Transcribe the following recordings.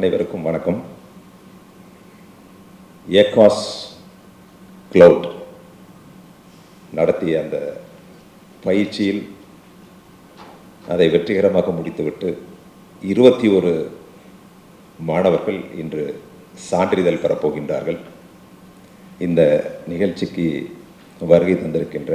அனைவருக்கும் வணக்கம். ஏகாஸ் கிளவுட் நடத்திய அந்த பயிற்சியில் அதை வெற்றிகரமாக முடித்துவிட்டு இருபத்தி ஒரு மாணவர்கள் இன்று சான்றிதழ் பெறப்போகின்றார்கள் இந்த நிகழ்ச்சிக்கு வருகை தந்திருக்கின்ற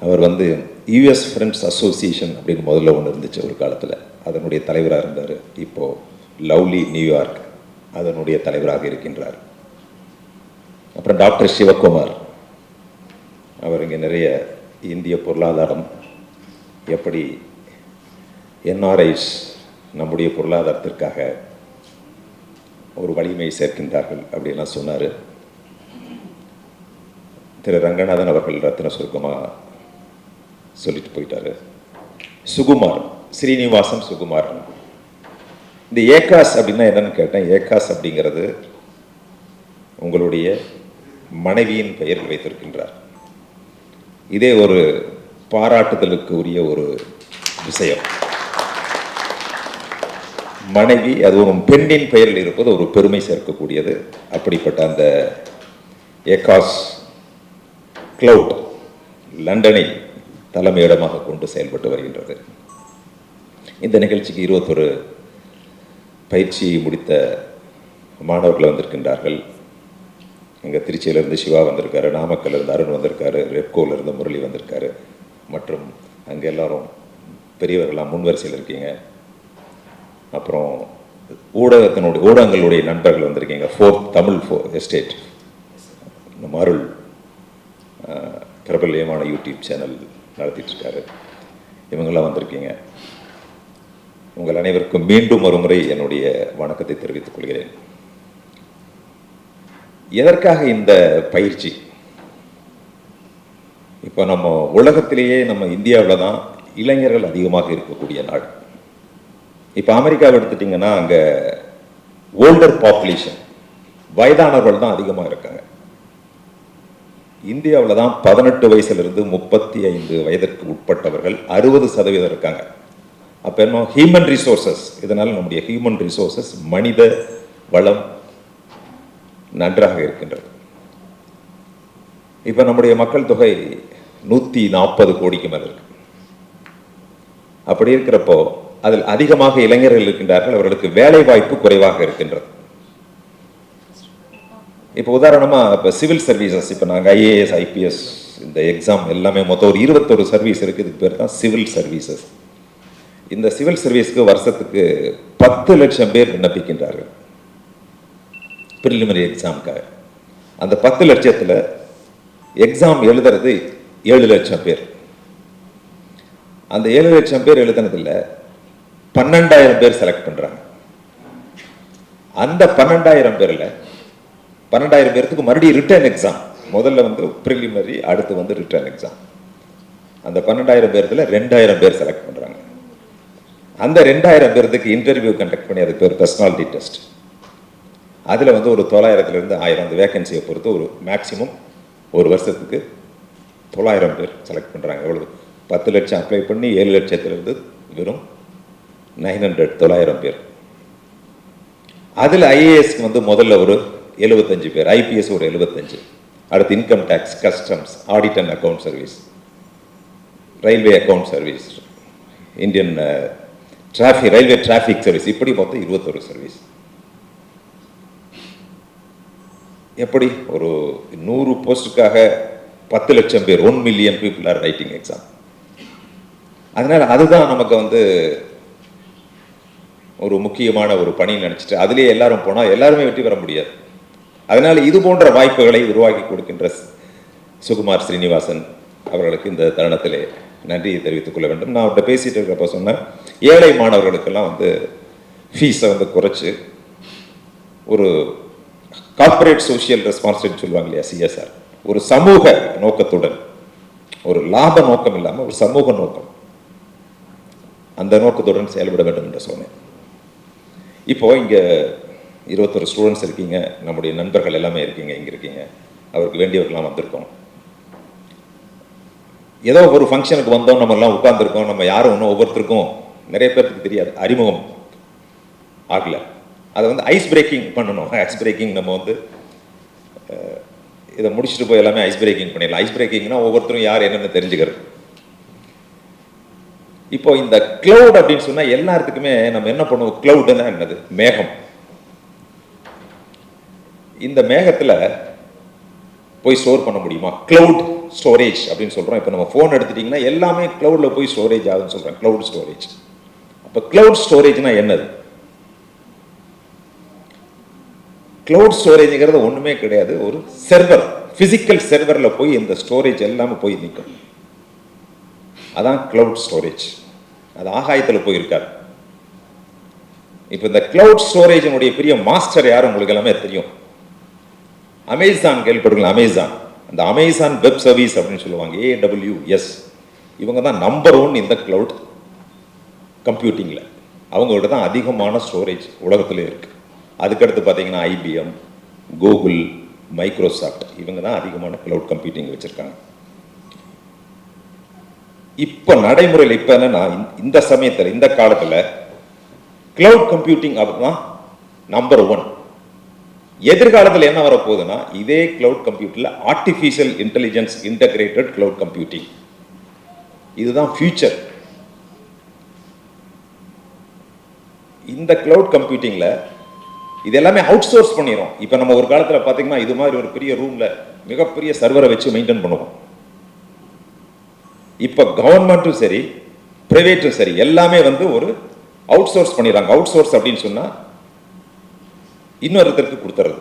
அவர் வந்து யூஎஸ் ஃப்ரெண்ட்ஸ் அசோசியேஷன் அப்படின்னு முதல்ல ஒன்று இருந்துச்சு ஒரு காலத்தில். அதனுடைய தலைவராக இருந்தார். இப்போது லவ்லி நியூயார்க் அதனுடைய தலைவராக இருக்கின்றார். அப்புறம் டாக்டர் சிவகுமார். அவர் இங்கே நிறைய இந்திய பொருளாதாரம் எப்படி என்ஆர்ஐஸ் நம்முடைய பொருளாதாரத்திற்காக ஒரு வலிமை சேர்க்கின்றார்கள் அப்படின்லாம் சொன்னார். திரு ரங்கநாதன் அவர்கள் ரத்தின சுருக்கமாக சொல்லிட்டு போயிட்டாரு. சுகுமார் ஸ்ரீனிவாசன் சுகுமார் இந்த ஏகாஸ் அப்படின்னா என்னன்னு கேட்டேன். ஏகாஸ் அப்படிங்கிறது உங்களுடைய மனைவியின் பெயர் வைத்திருக்கின்றார். இதே ஒரு பாராட்டுதலுக்கு உரிய ஒரு விஷயம். மனைவி அதுவும் பெண்ணின் பெயரில் இருப்பது ஒரு பெருமை சேர்க்கக்கூடியது. அப்படிப்பட்ட அந்த ஏகாஸ் கிளவுட் லண்டனில் தலைமையிடமாக கொண்டு செயல்பட்டு வருகின்றது. இந்த நிகழ்ச்சிக்கு இருபத்தொரு பயிற்சி முடித்த மாணவர்கள் வந்திருக்கின்றார்கள். இங்கே திருச்சியிலேருந்து சிவா வந்திருக்காரு நாமக்கல்லேருந்து அருண் வந்திருக்காரு ரெப்கோவிலேருந்து முரளி வந்திருக்காரு. மற்றும் அங்கே எல்லோரும் பெரியவர்களாம் முன்வரிசையில் இருக்கீங்க. அப்புறம் ஊடகத்தினுடைய ஊடகங்களுடைய நண்பர்கள் வந்திருக்கீங்க. ஃபோர்த் தமிழ் ஃபோ எஸ்டேட் நம்ம அருள் பிரபல்யமான யூடியூப் சேனல். நடத்திட்டு இருக்காரு இவங்கெல்லாம் வந்திருக்கீங்க. உங்கள் அனைவருக்கும் மீண்டும் ஒருமுறை என்னுடைய வணக்கத்தை தெரிவித்துக் கொள்கிறேன். எதற்காக இந்த பயிற்சி? இப்போ நம்ம உலகத்திலேயே நம்ம இந்தியாவில் தான் இளைஞர்கள் அதிகமாக இருக்கக்கூடிய நாடு இப்போ அமெரிக்காவை எடுத்துட்டிங்கன்னா அங்கே ஓல்டர் பாப்புலேஷன் வயதானவர்கள் தான் அதிகமாக இருக்காங்க. இந்தியாவில் தான் பதினெட்டு வயசுலேருந்து முப்பத்தி ஐந்து வயதிற்கு உட்பட்டவர்கள் அறுபது சதவீதம் இருக்காங்க. அப்போ என்ன? ஹியூமன் ரிசோர்சஸ் இதனால் நம்முடைய ஹியூமன் ரிசோர்சஸ் மனித வளம் நன்றாக இருக்கின்றது. இப்போ நம்முடைய மக்கள் தொகை நூற்றி நாற்பது கோடிக்கு மேலே இருக்கு. அப்படி இருக்கிறப்போ அதில் அதிகமாக இளைஞர்கள் இருக்கின்றார்கள். அவர்களுக்கு வேலை வாய்ப்பு குறைவாக இருக்கின்றது. இப்போ உதாரணமாக இப்போ சிவில் சர்வீசஸ் இப்போ நாங்கள் ஐஏஎஸ் ஐபிஎஸ் இந்த எக்ஸாம் எல்லாமே மொத்தம் ஒரு இருபத்தொரு சர்வீஸ் இருக்குது இதுக்கு பேர் தான் சிவில் சர்வீசஸ். இந்த சிவில் சர்வீஸ்க்கு வருஷத்துக்கு பத்து லட்சம் பேர் விண்ணப்பிக்கின்றார்கள். ப்ரிலிமினரி எக்ஸாமுக்காக அந்த பத்து லட்சத்தில் எக்ஸாம் எழுதுறது ஏழு லட்சம் பேர். அந்த ஏழு லட்சம் பேர் எழுதுனதில் பன்னெண்டாயிரம் பேர் செலக்ட் பண்ணுறாங்க அந்த பன்னெண்டாயிரம் பேரில் பன்னெண்டாயிரம் பேர்த்துக்கு மறுபடியும் ரிட்டர்ன் எக்ஸாம் முதல்ல வந்து ப்ரிலிமினரி அடுத்து வந்து ரிட்டர்ன் எக்ஸாம் அந்த பன்னெண்டாயிரம் பேர்த்தில் ரெண்டாயிரம் பேர் செலக்ட் பண்ணுறாங்க அந்த ரெண்டாயிரம் பேர்த்துக்கு இன்டர்வியூ கண்டக்ட் பண்ணி அதுக்கு பேர் பர்சனாலிட்டி டெஸ்ட் அதில் வந்து ஒரு தொள்ளாயிரத்துலேருந்து ஆயிரம் அந்த வேகன்சியை பொறுத்து ஒரு மேக்ஸிமம் ஒரு வருஷத்துக்கு தொள்ளாயிரம் பேர் செலக்ட் பண்ணுறாங்க எவ்வளவு? பத்து லட்சம் அப்ளை பண்ணி ஏழு லட்சத்துலேருந்து வெறும் நைன் ஹண்ட்ரட் தொள்ளாயிரம் பேர். அதில் ஐஏஎஸ்க்கு வந்து முதல்ல ஒரு எழுபத்தஞ்சு பேர் ஐபிஎஸ் ஒரு எழுபத்தஞ்சு. அடுத்து income tax customs audit and account service railway account service Indian traffic railway traffic service இப்படி மொத்தம் இருபத்தொரு சர்வீஸ் எப்படி? ஒரு நூறு போஸ்ட்டுக்காக பத்து லட்சம் பேர் one million people are writing exam அதனால அதுதான் நமக்கு வந்து ஒரு முக்கியமான ஒரு பணி நினச்சிட்டு அதுலேயே எல்லாரும் போனால் எல்லாருமே வெற்றி பெற முடியாது. அதனால் இது போன்ற வாய்ப்புகளை உருவாக்கி கொடுக்கின்ற சுகுமார் ஸ்ரீனிவாசன் அவர்களுக்கு இந்த தருணத்திலே நன்றியை தெரிவித்துக் கொள்ள வேண்டும். நான் அவர்கிட்ட பேசிட்டு இருக்கிறப்ப சொன்னேன் ஏழை மாணவர்களுக்கெல்லாம் வந்து ஃபீஸை வந்து குறைச்சி ஒரு கார்ப்பரேட் சோஷியல் ரெஸ்பான்சிபிலிட்டி சொல்லுவாங்க இல்லையா சிஎஸ்ஆர் ஒரு சமூக நோக்கத்துடன் ஒரு லாப நோக்கம் இல்லாமல் ஒரு சமூக நோக்கம். அந்த நோக்கத்துடன் செயல்பட வேண்டும் என்று சொன்னேன். இப்போ இங்கே இருபத்தொரு ஸ்டூடெண்ட்ஸ் இருக்கீங்க நம்முடைய நண்பர்கள் எல்லாமே இருக்கீங்க இங்கே இருக்கீங்க. அவருக்கு வேண்டியவர்கள்லாம் வந்திருக்கோம். ஏதோ ஒரு ஃபங்க்ஷனுக்கு வந்தோம் நம்ம எல்லாம் உட்கார்ந்துருக்கோம் நம்ம யாரும் ஒன்றும் ஒவ்வொருத்தருக்கும் நிறைய பேர்த்துக்கு தெரியாது அறிமுகம் ஆகல. அதை வந்து ஐஸ் பிரேக்கிங் பண்ணணும். ஐஸ் பிரேக்கிங் நம்ம வந்து இதை முடிச்சுட்டு போய் எல்லாமே ஐஸ் பிரேக்கிங் பண்ணிடலாம். ஐஸ் பிரேக்கிங்னா ஒவ்வொருத்தரும் யார் என்னன்னு தெரிஞ்சுக்கிறது. இப்போ இந்த கிளவுட் அப்படின்னு சொன்னா எல்லாத்துக்குமே நம்ம என்ன பண்ணுவோம்? கிளவுடுன்னா என்னது? மேகம். இந்த மேகத்துல போய் ஸ்டோர் பண்ண முடியுமா? கிளவுட் ஸ்டோரேஜ் அப்படின்னு சொல்றோம். இப்போ நம்ம ஃபோன் எடுத்துட்டிங்கன்னா எல்லாமே கிளவுட்ல போய் ஸ்டோரேஜ் ஆகுதுன்னு சொல்கிறேன் கிளவுட் ஸ்டோரேஜ் அப்போ கிளவுட் ஸ்டோரேஜ்னா என்னது? கிளவுட் ஸ்டோரேஜ்ங்கிறது ஒண்ணுமே கிடையாது. ஒரு செர்வர் பிசிக்கல் செர்வர்ல போய் இந்த ஸ்டோரேஜ் எல்லாமே போய் நிற்கும் அதான் கிளவுட் ஸ்டோரேஜ் அது ஆகாயத்தில் போயிருக்காரு. இப்போ இந்த கிளவுட் ஸ்டோரேஜினுடைய பெரிய மாஸ்டர் யார் உங்களுக்கு எல்லாமே தெரியும்? அமேசான் கேள்விப்படுங்களா அமேசான். அந்த அமேசான் வெப் சர்வீஸ் அப்படின்னு சொல்லுவாங்க ஏடபிள்யூஎஸ் இவங்க தான் நம்பர் ஒன் இந்த கிளவுட் கம்ப்யூட்டிங்கில் அவங்கள்ட்ட தான் அதிகமான ஸ்டோரேஜ் உலகத்திலே இருக்குது அதுக்கடுத்து பார்த்தீங்கன்னா ஐபிஎம் கூகுள் மைக்ரோசாஃப்ட் இவங்க தான் அதிகமான கிளவுட் கம்ப்யூட்டிங் வச்சுருக்காங்க. இப்போ நடைமுறையில் இப்போ என்னென்னா இந்த- இந்த சமயத்தில் இந்த காலத்தில் கிளவுட் கம்ப்யூட்டிங் அப்படின்னா நம்பர் ஒன் எதிர்காலத்தில் என்ன வரப்போகுதுன்னா இதே கிளவுட் கம்ப்யூட்டரில் artificial intelligence integrated cloud computing இதுதான் ஃபியூச்சர் இந்த கிளவுட் கம்ப்யூட்டிங்ல இது எல்லாமே அவுட் சோர்ஸ் பண்ணிடும் இப்போ நம்ம ஒரு காலத்தில் பார்த்தீங்கன்னா இது மாதிரி ஒரு பெரிய ரூம்ல மிகப்பெரிய சர்வரை வச்சு மெயின்டைன் பண்ணுவோம். இப்போ கவர்மெண்ட்டும் சரி ப்ரைவேட்டும் சரி எல்லாமே வந்து ஒரு அவுட் சோர்ஸ் பண்ணிடுறாங்க. அவுட் சோர்ஸ் அப்படின்னு சொன்னா இன்னொருத்தருக்கு கொடுத்துறது.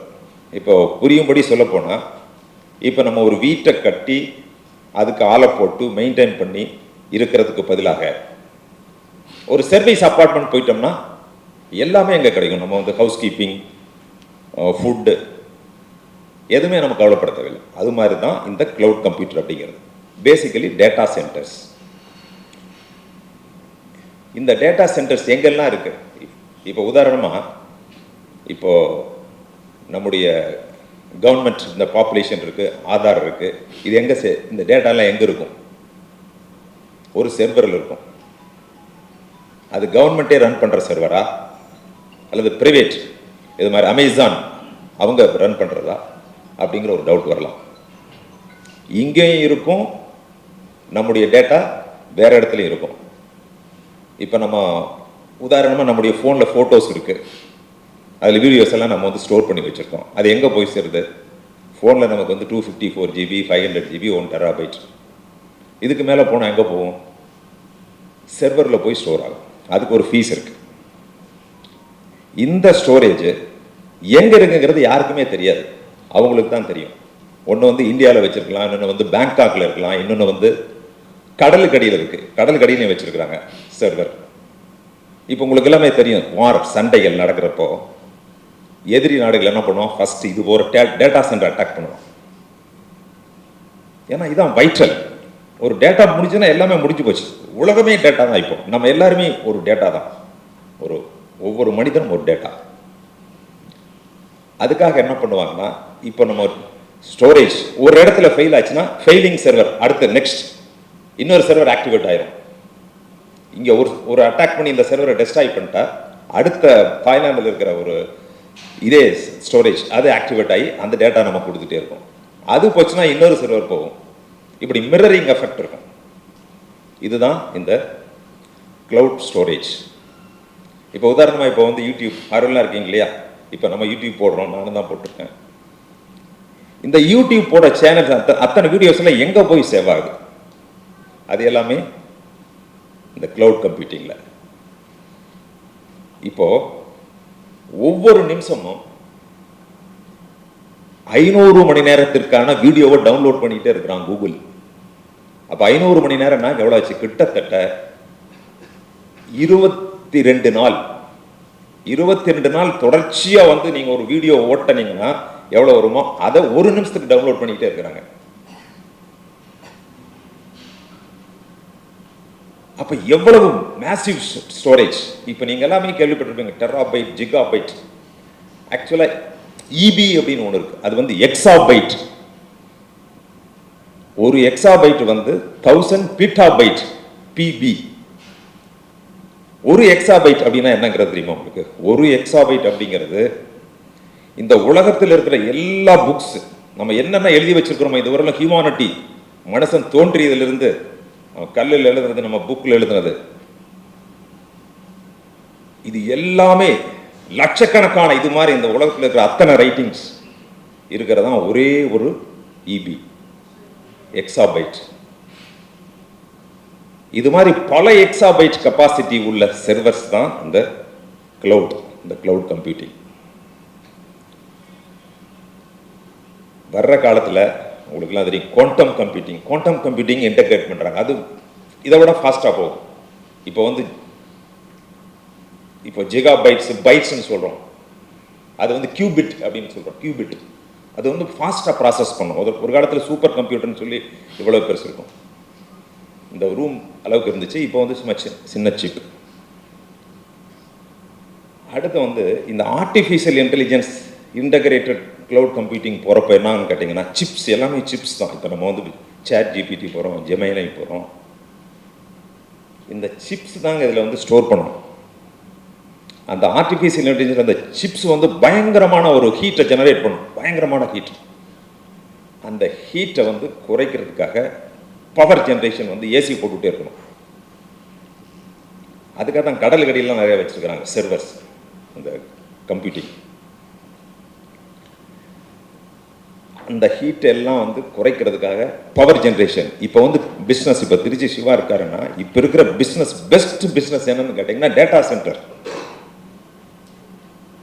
இப்போ புரியும்படி சொல்லப்போனால் இப்போ நம்ம ஒரு வீட்டை கட்டி அதுக்கு ஆளை போட்டு மெயின்டைன் பண்ணி இருக்கிறதுக்கு பதிலாக ஒரு சர்வீஸ் அப்பார்ட்மெண்ட் போயிட்டோம்னா எல்லாமே எங்கே கிடைக்கும். நம்ம வந்து ஹவுஸ் கீப்பிங் ஃபுட்டு எதுவுமே நம்ம கவலைப்பட தேவையில்லை அது மாதிரி தான் இந்த கிளவுட் கம்ப்யூட்டர் அப்படிங்கிறது. பேசிக்கலி டேட்டா சென்டர்ஸ் இந்த டேட்டா சென்டர்ஸ் எங்கெல்லாம் இருக்குது இப்போ உதாரணமாக இப்போ நம்முடைய கவர்மெண்ட் இந்த பாப்புலேஷன் இருக்குது ஆதார் இருக்குது இது எங்கே சே- இந்த டேட்டாலாம் எங்கே இருக்கும்? ஒரு செர்வரில் இருக்கும். அது கவர்மெண்ட்டே ரன் பண்ணுற செர்வரா அல்லது பிரைவேட் இது மாதிரி அமேசான் அவங்க ரன் பண்ணுறதா அப்படிங்கிற ஒரு டவுட் வரலாம். இங்கேயும் இருக்கும் நம்முடைய டேட்டா வேறு இடத்துலையும் இருக்கும். இப்போ நம்ம உதாரணமாக நம்முடைய ஃபோனில் ஃபோட்டோஸ் இருக்குது அதில் வீடியோஸ் எல்லாம் நம்ம வந்து ஸ்டோர் பண்ணி வச்சுருக்கோம். அது எங்கே போய் சேருது? ஃபோனில் நமக்கு வந்து two fifty four GB five hundred GB one terabyte இதுக்கு மேலே போனால் எங்கே போகும் செர்வரில் போய் ஸ்டோர் ஆகும். அதுக்கு ஒரு ஃபீஸ் இருக்கு. இந்த ஸ்டோரேஜ் எங்கே இருக்குங்கிறது யாருக்குமே தெரியாது. அவங்களுக்கு தான் தெரியும். ஒன்று வந்து இந்தியாவில் வச்சுருக்கலாம் இன்னொன்று வந்து பேங்காக்கில் இருக்கலாம் இன்னொன்று வந்து கடலுக்கு அடியில் இருக்கு. கடலுக்கு அடியிலையும் சர்வர் இப்போ உங்களுக்கு எல்லாமே தெரியும். வார் சண்டைகள் நடக்கிறப்போ எதிரி நாடுகள் என்ன பண்ணுவோம் ஃபர்ஸ்ட் இது ஒரு டேட்டா சென்டர் அட்டாக் பண்ணுவோம் ஏன்னா இதான் வைட்டல் ஒரு டேட்டா முடிஞ்சுன்னா எல்லாமே முடிஞ்சு போச்சு. உலகமே டேட்டா தான் இப்போ. நம்ம எல்லாருமே ஒரு டேட்டா தான். ஒரு ஒவ்வொரு மனிதனும் ஒரு டேட்டா அதுக்காக என்ன பண்ணுவாங்கன்னா இப்போ நம்ம ஸ்டோரேஜ் ஒரு இடத்துல ஃபெயில் ஆச்சுன்னா ஃபெயிலிங் சர்வர் அடுத்து நெக்ஸ்ட் இன்னொரு சர்வர் ஆக்டிவேட் ஆயிரும். இங்கே ஒரு ஒரு அட்டாக் பண்ணி இந்த சர்வரை டெஸ்ட்ராய் பண்ணிட்டா அடுத்த தாய்லாந்தில் இருக்கிற ஒரு இதே ஸ்டோரேஜ் அது ஆக்டிவேட் ஆகி அந்த டேட்டா நம்ம கொடுத்துட்டே இருக்கும். அது போச்சுன்னா இன்னொரு சர்வர் போகும். இப்படி மிரரிங் எஃபெக்ட் இருக்கும். இதுதான் இந்த கிளவுட் ஸ்டோரேஜ் இப்போ உதாரணமாக இப்போ வந்து யூடியூப் ஆர்வலாம் இருக்கீங்க இல்லையா? இப்போ நம்ம யூடியூப் போடுறோம் நானும் தான் போட்டிருக்கேன். இந்த யூடியூப் போட சேனல்ஸ் அத்தனை அத்தனை வீடியோஸ்லாம் எங்கே போய் சேவ் ஆகுது? அது எல்லாமே இந்த கிளவுட் கம்ப்யூட்டிங்கில் இப்போ ஒவ்வொரு நிமிஷமும் ஐநூறு மணி நேரத்திற்கான வீடியோவை டவுன்லோட் பண்ணிட்டே இருக்கிறான் கூகுள். அப்ப ஐநூறு மணி நேரம்னா எவ்வளோ ஆச்சு? கிட்டத்தட்ட இருபத்தி ரெண்டு நாள். இருபத்தி ரெண்டு நாள் தொடர்ச்சியாக வந்து நீங்கள் ஒரு வீடியோ ஓட்டினீங்கன்னா எவ்வளோ வருமோ? அதை ஒரு நிமிஷத்துக்கு டவுன்லோட் பண்ணிக்கிட்டே இருக்கிறாங்க. அப்போ எவ்வளவு மேசிவ் ஸ்டோரேஜ் இப்போ நீங்கள் எல்லாமே கேள்விப்பட்டிருப்பீங்க டெராபைட் ஜிகாபைட் ஆக்சுவலாக இபி அப்படின்னு ஒன்று இருக்குது அது வந்து எக்ஸாபைட் ஒரு எக்ஸாபைட் வந்து தௌசண்ட் பீட்டாபைட் பிபி ஒரு எக்ஸாபைட் அப்படின்னா என்னங்கிறது தெரியுமா உங்களுக்கு? ஒரு எக்ஸாபைட் அப்படிங்கிறது இந்த உலகத்தில் இருக்கிற எல்லா புக்ஸ் நம்ம என்னென்ன எழுதி வச்சிருக்கிறோமோ இது வரலாம் ஹியூமானிட்டி மனுஷன் தோன்றியதிலிருந்து கல்லில் எழுதுனது நம்ம புக்கில் எழுதுனது. இது எல்லாமே லட்சக்கணக்கான இது மாதிரி இந்த உலகத்தில் இருக்கிற அத்தனை ரைட்டிங்ஸ் இருக்கிறதா ஒரே ஒரு இபி எக்ஸாபைட் இது மாதிரி பல எக்ஸாபைட் கெப்பாசிட்டி உள்ள செர்வர்ஸ் தான் இந்த கிளவுட் இந்த கிளவுட் கம்ப்யூட்டிங் வர்ற காலத்தில் உங்களுக்குலாம் தெரியும். Quantum computing quantum computing integrate பண்ணுறாங்க அது இதை விட ஃபாஸ்ட்டாக போகும். இப்போ வந்து இப்போ ஜிகா பைட்ஸ் பைட்ஸ்னு சொல்கிறோம் அது வந்து கியூபிட் அப்படின்னு சொல்கிறோம் கியூபிட் அது வந்து ஃபாஸ்ட்டாக ப்ராசஸ் பண்ணும். ஒரு ஒரு காலத்தில் சூப்பர் கம்ப்யூட்டர்னு சொல்லி இவ்வளோ பெருசு இருக்கும் இந்த ரூம் அளவுக்கு இருந்துச்சு. இப்போ வந்து சும்மா சின்ன சிப் அடுத்து வந்து இந்த artificial intelligence integrated cloud computing போகிறப்ப என்னன்னு கேட்டிங்கன்னா சிப்ஸ் எல்லாமே சிப்ஸ் தான். இப்போ நம்ம வந்து சேட் ஜிபிடி போகிறோம் ஜெமைனை போகிறோம் இந்த சிப்ஸ் தாங்க இதில் வந்து ஸ்டோர் பண்ணணும். அந்த ஆர்டிஃபிஷியல் இன்டெலிஜென்ஸ் அந்த சிப்ஸ் வந்து பயங்கரமான ஒரு ஹீட்டை ஜெனரேட் பண்ணும் பயங்கரமான ஹீட் அந்த ஹீட்டை வந்து குறைக்கிறதுக்காக பவர் ஜென்ரேஷன் வந்து ஏசி போட்டுகிட்டே இருக்கணும். அதுக்காக தான் கடல் கடியெல்லாம் நிறைய வச்சிருக்கிறாங்க சர்வர்ஸ் அந்த கம்ப்யூட்டிங் அந்த ஹீட் எல்லாம் வந்து குறைக்கிறதுக்காக பவர் ஜென்ரேஷன் இப்போ வந்து பிஸ்னஸ் இப்போ திருச்சி சிவா இருக்காருன்னா இப்போ இருக்கிற பிஸ்னஸ் பெஸ்ட் பிஸ்னஸ் என்னன்னு கேட்டிங்கன்னா டேட்டா சென்டர்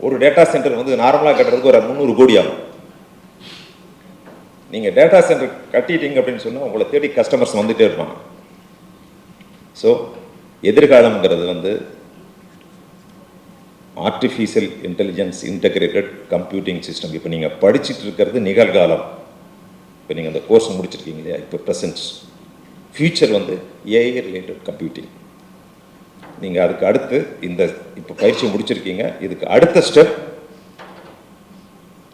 ஒரு டேட்டா சென்டர் வந்து நார்மலாக கட்டுறதுக்கு ஒரு முந்நூறு கோடி ஆகும். நீங்கள் டேட்டா சென்டர் கட்டிட்டீங்க அப்படின்னு சொன்னால் உங்களை தேடி கஸ்டமர்ஸ் வந்துட்டே இருப்பாங்க. ஸோ எதிர்காலம்ங்கிறது வந்து artificial intelligence integrated computing system இப்போ நீங்கள் படிச்சுட்டு இருக்கிறது நிகழ்காலம். இப்போ நீங்கள் அந்த கோர்ஸ் முடிச்சிருக்கீங்க இல்லையா? இப்போ ப்ரெசன்ஸ் ஃபியூச்சர் வந்து ஏஐ ரிலேட்டட் கம்ப்யூட்டிங் நீங்கள் அதுக்கு அடுத்து இந்த இப்போ பயிற்சி முடிச்சிருக்கீங்க. இதுக்கு அடுத்த ஸ்டெப்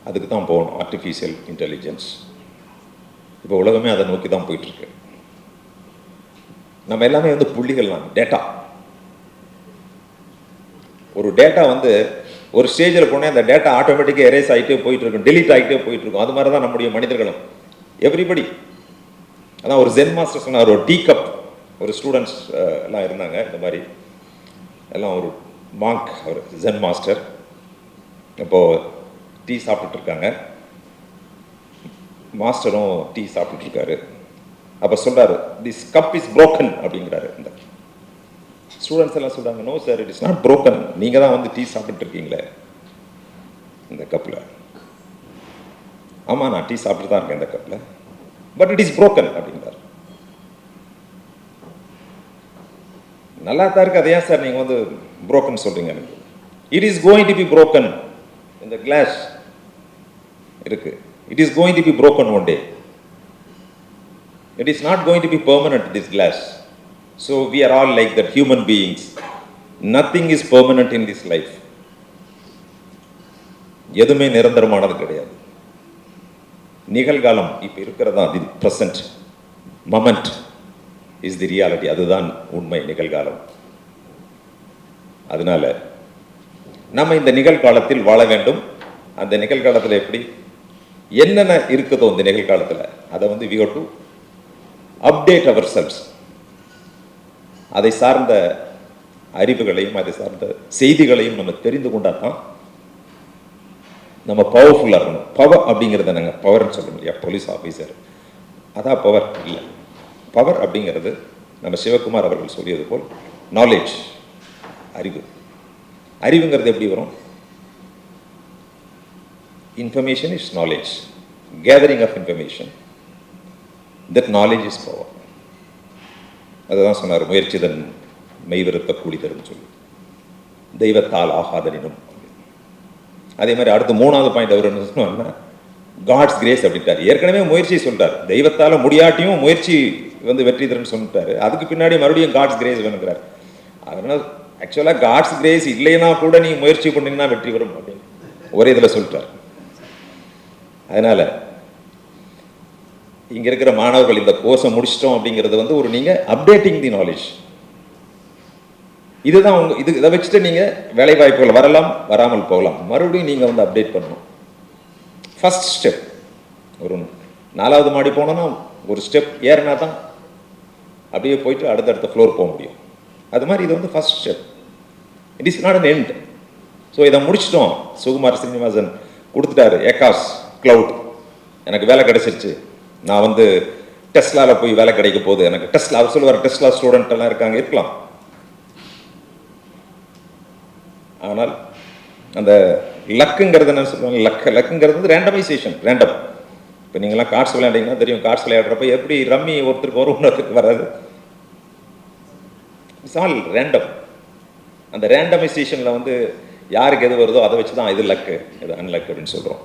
அதுக்கு தான் போகணும். ஆர்டிஃபிஷியல் இன்டெலிஜென்ஸ் இப்போ உலகமே அதை நோக்கி தான் போயிட்டுருக்கு. நம்ம எல்லாமே வந்து புள்ளிகள் தான் டேட்டா ஒரு டேட்டா வந்து ஒரு ஸ்டேஜில் போனே அந்த டேட்டா ஆட்டோமேட்டிக்காக எரேஸ் ஆகிட்டே போயிட்டுருக்கும் டெலிட் ஆகிட்டே போயிட்டுருக்கும். அது மாதிரி தான் நம்முடைய மனிதர்களும். எவ்ரிபடி அதான் ஒரு ஜென் மாஸ்டர் சொன்னார் ஒரு டீ கப் ஒரு ஸ்டூடெண்ட்ஸ் எல்லாம் இருந்தாங்க இந்த மாதிரி. எல்லாம் ஒரு மாங்க் அவர் ஜென் மாஸ்டர் இப்போது டீ சாப்பிட்டுட்டு இருக்காங்க மாஸ்டரும் டீ சாப்பிட்டுருக்காரு அப்போ சொல்கிறாரு திஸ் கப் இஸ் ப்ரோக்கன் அப்படிங்கிறாரு இந்த ஸ்டூடெண்ட்ஸ் எல்லாம் சொல்கிறாங்க no sir it is not broken நீங்கள் தான் வந்து டீ சாப்பிட்டு இருக்கீங்களே? இந்த கப்பில் ஆமா நான் டீ சாப்பிட்டு தான் இருக்கேன் இந்த கப்பில் பட் இட் இஸ் ப்ரோக்கன் அப்படின்றார். நல்லா தான் இருக்கு. அதையா ஏன் சார் நீங்கள் வந்து ப்ரோக்கன் சொல்கிறீங்க எனக்கு. It is going to be broken இந்த கிளாஸ் இருக்கு. It is going to be broken one day it is not going to be permanent this glass So we are all like that, human beings. Nothing is permanent in this life. எதுவுமே நிரந்தரமானது கிடையாது. நிகழ்காலம் இப்போ இருக்கிறதா the present moment is the reality அதுதான் உண்மை நிகழ்காலம். அதனால நம்ம இந்த நிகழ்காலத்தில் வாழ வேண்டும். அந்த நிகழ்காலத்தில் எப்படி? என்னென்ன இருக்குதோ இந்த நிகழ்காலத்தில் அதை வந்து we to update our selves அதை சார்ந்த அறிவுகளையும் அதை சார்ந்த செய்திகளையும் நம்ம தெரிந்து கொண்டா தான் நம்ம பவர்ஃபுல்லாக இருக்கணும். பவர் அப்படிங்கிறத நாங்கள் பவர்னு சொல்ல இல்லையா? போலீஸ் ஆஃபீஸர் அதான் பவர் இல்லை. பவர் அப்படிங்கிறது நம்ம சிவகுமார் அவர்கள் சொல்லியது போல் நாலேஜ் அறிவு. அறிவுங்கிறது எப்படி வரும்? Information is knowledge gathering of information that knowledge is power அதுதான் சொன்னார் முயற்சி தன் மெய்விருத்த கூலி தரும் சொல்லி. தெய்வத்தால் ஆகாதனினும். அதே மாதிரி அடுத்து மூணாவது பாயிண்ட் அவர் என்ன சொன்னார்னா காட்ஸ் கிரேஸ் அப்படின்ட்டார். ஏற்கனவே முயற்சி சொல்லிட்டார் தெய்வத்தால் முடியாட்டியும் முயற்சி வந்து வெற்றி தரும்னு சொல்லிட்டாரு. அதுக்கு பின்னாடி மறுபடியும் காட்ஸ் கிரேஸ் வேணுங்கிறார். அதனால ஆக்சுவலாக காட்ஸ் கிரேஸ் இல்லைன்னா கூட நீ முயற்சி பண்ணீங்கன்னா வெற்றி வரும் அப்படின்னு ஒரே இதில் சொல்லிட்டார். அதனால இங்கே இருக்கிற மாணவர்கள் இந்த கோர்ஸை முடிச்சிட்டோம் அப்படிங்கிறது வந்து ஒரு நீங்கள் அப்டேட்டிங் தி நாலேஜ் இதுதான் உங்க இது இதை வச்சுட்டு நீங்கள் வேலை வாய்ப்புகள் வரலாம் வராமல் போகலாம். மறுபடியும் நீங்கள் வந்து அப்டேட் பண்ணணும். ஃபர்ஸ்ட் ஸ்டெப் ஒரு நாலாவது மாடி போனோன்னா ஒரு ஸ்டெப் ஏறினா தான் அப்படியே போயிட்டு அடுத்தடுத்த ஃப்ளோர் போக முடியும். அது மாதிரி இது வந்து first step it is not an end so இதை முடிச்சிட்டோம். சுகுமார் ஸ்ரீனிவாசன் கொடுத்துட்டாரு. ஏகாஸ் கிளவுட் எனக்கு வேலை கிடைச்சிருச்சு. நான் வந்து டெஸ்லாவில் போய் வேலை கிடைக்க போகுது. எனக்கு டெஸ்லா அவர் சொல்லுவார் டெஸ்லா ஸ்டூடெண்ட் எல்லாம் இருக்காங்க இருக்கலாம். ஆனால் அந்த லக்குங்கிறது என்ன சொல்லுவாங்க லக் லக்குங்கிறது வந்து ரேண்டமைசேஷன் ரேண்டம் இப்போ நீங்களாம் கார்ட்ஸ் விளையாண்டீங்கன்னா தெரியும் கார்ட்ஸ் விளையாடுறப்ப எப்படி ரம்மி ஒருத்தருக்கு வரும் இன்னொருத்தருக்கு வராது. இட்ஸ் ஆல் ரேண்டம் அந்த ரேண்டமைசேஷனில் வந்து யாருக்கு எது வருதோ அதை வச்சு தான் இது லக்கு இது அன்லக் அப்படின்னு சொல்கிறோம்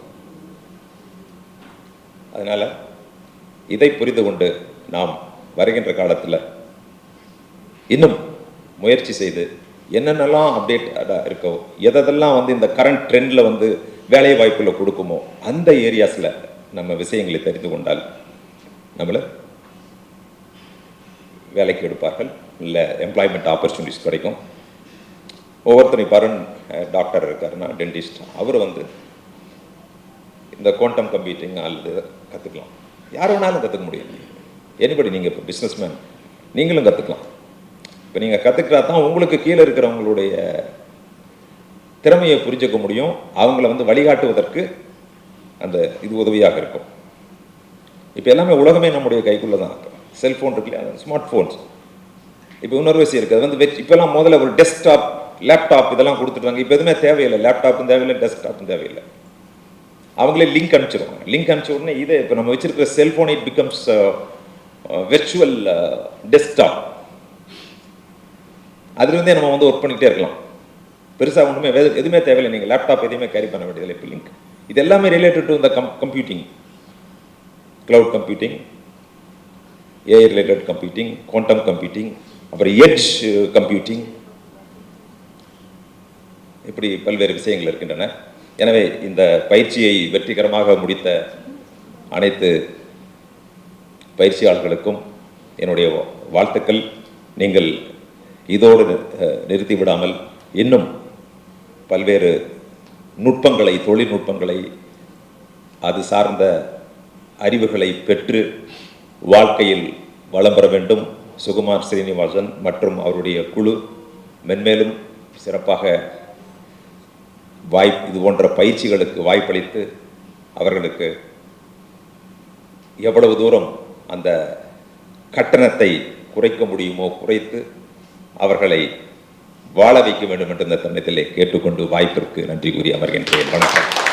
அதனால் இதை புரிந்து கொண்டு நாம் வருகின்ற காலத்தில் இன்னும் முயற்சி செய்து என்னென்னலாம் அப்டேட்டடாக இருக்கோ எதெல்லாம் வந்து இந்த கரண்ட் ட்ரெண்டில் வந்து வேலை வாய்ப்பில் கொடுக்குமோ அந்த ஏரியாஸில் நம்ம விஷயங்களை தெரிந்து கொண்டால் நம்மளை வேலைக்கு எடுப்பார்கள். இல்லை எம்ப்ளாய்மெண்ட் ஆப்பர்ச்சுனிட்டிஸ் கிடைக்கும். ஒவ்வொருத்தரும் இப்போ அருண் டாக்டர் இருக்காருன்னா டென்டிஸ்ட் அவர் வந்து இந்த குவாண்டம் கம்ப்யூட்டிங் அல்லது கற்றுக்கலாம் யார் வேணாலும் கற்றுக்க முடியும். எனிபடி நீங்கள் இப்போ பிஸ்னஸ்மேன் நீங்களும் கற்றுக்கலாம். இப்போ நீங்கள் கற்றுக்கிட்டா தான் உங்களுக்கு கீழே இருக்கிறவங்களுடைய திறமையை புரிஞ்சுக்க முடியும். அவங்கள வந்து வழிகாட்டுவதற்கு அந்த இது உதவியாக இருக்கும். இப்போ எல்லாமே உலகமே நம்முடைய கைக்குள்ளே தான் செல்ஃபோன் இருக்கு இல்லையா ஸ்மார்ட் ஃபோன்ஸ் இப்போ இன்னொரு விஷயம் இருக்குது. அது வந்து வெச் இப்போல்லாம் முதல்ல ஒரு டெஸ்க்டாப் லேப்டாப் இதெல்லாம் கொடுத்துட்டாங்க. இப்போ எதுவுமே தேவையில்லை. லேப்டாப்பும் தேவையில்லை டெஸ்க்டாப்பும் தேவையில்லை. அவங்களே லிங்க் அனுப்பிச்சிருவாங்க. லிங்க் அனுப்பிச்ச உடனே இது இப்போ நம்ம வச்சிருக்கிற cellphone it becomes virtual desktop அதுலேருந்தே நம்ம வந்து ஒர்க் பண்ணிக்கிட்டே இருக்கலாம். பெருசாக ஒன்றுமே எதுவுமே தேவையில்லை. நீங்கள் லேப்டாப் எதுவுமே கேரி பண்ண வேண்டியதில்லை. இப்போ லிங்க் இது எல்லாமே ரிலேட்டட் டு இந்த com computing cloud computing AI related computing quantum computing அப்புறம் எட்ஜ் கம்ப்யூட்டிங் uh, இப்படி பல்வேறு விஷயங்கள் இருக்கின்றன. எனவே இந்த பயிற்சியை வெற்றிகரமாக முடித்த அனைத்து பயிற்சியாளர்களுக்கும் என்னுடைய வாழ்த்துக்கள். நீங்கள் இதோடு நிறுத்திவிடாமல் நிறுத்தி விடாமல் இன்னும் பல்வேறு நுட்பங்களை தொழில்நுட்பங்களை அது சார்ந்த அறிவுகளை பெற்று வாழ்க்கையில் வளம் பெற வேண்டும். சுகுமார் ஸ்ரீனிவாசன் மற்றும் அவருடைய குழு மென்மேலும் சிறப்பாக வாய்ப் இது போன்ற பயிற்சிகளுக்கு வாய்ப்பளித்து அவர்களுக்கு எவ்வளவு தூரம் அந்த கட்டணத்தை குறைக்க முடியுமோ குறைத்து அவர்களை வாழ வைக்க வேண்டும் என்ற இந்த தருணத்திலே கேட்டுக்கொண்டு வாய்ப்பிற்கு நன்றி கூறி அமர்கின்றேன். வணக்கம்.